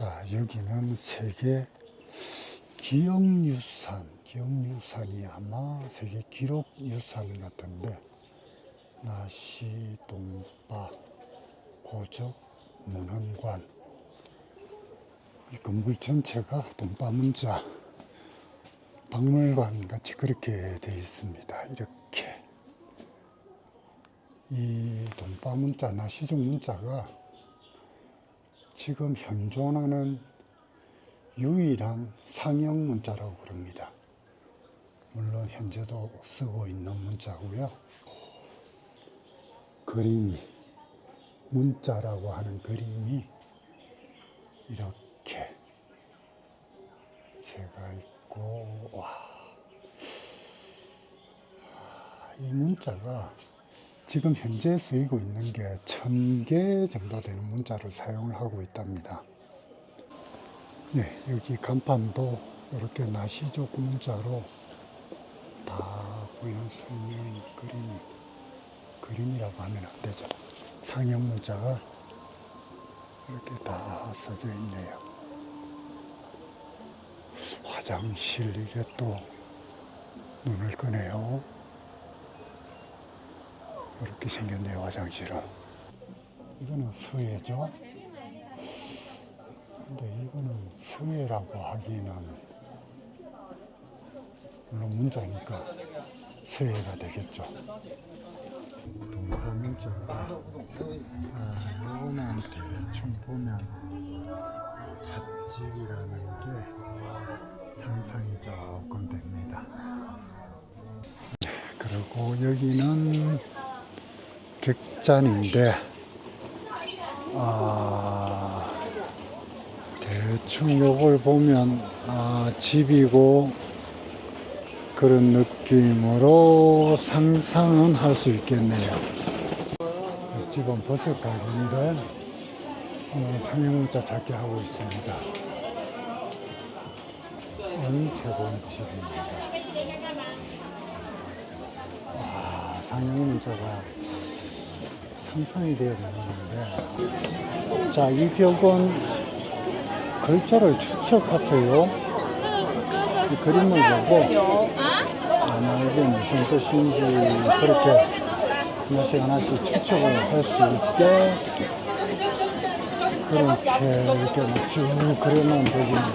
자, 여기는 세계 기억유산, 기억유산이 아마 세계 기록유산 같은데, 나시, 동바, 고적, 문헌관. 이 건물 전체가 동바문자 박물관 같이 그렇게 되어 있습니다. 이렇게. 이 동바문자, 나시적 문자가 지금 현존하는 유일한 상형 문자라고 그럽니다. 물론 현재도 쓰고 있는 문자고요. 그림이 문자라고 하는 그림이 이렇게 새가 있고 와. 이 문자가 지금 현재 쓰이고 있는 게천개 정도 되는 문자를 사용을 하고 있답니다. 예, 여기 간판도 이렇게 나시족 문자로 다 부연 설명 그림 그림이라고 하면 안 되죠. 상형 문자가 이렇게 다 써져 있네요. 화장실 이게 또 눈을 끄네요. 이렇게 생겼네요, 화장실은. 이거는 수혜죠. 근데 이거는 수혜라고 하기는 물론 문자니까 수혜가 되겠죠. 동화 문자가 아, 요거는 대충 보면 찻집이라는 게 상상이 조금 됩니다. 그리고 여기는 객잔인데 아 대충 요걸 보면 아 집이고 그런 느낌으로 상상은 할 수 있겠네요. 이 집은 버섯 가게인데 오늘 상형문자 찾기 하고 있습니다. 은세본 집입니다. 아, 상형문자가 상상이 되어야 되는데 자, 이 벽은 글자를 추측하세요. 이 그림을 보고 아마 이게 무슨 뜻인지 그렇게 하나씩 하나씩 추측을 할 수 있게 그렇게 이렇게 쭉 그려놓은 벽입니다.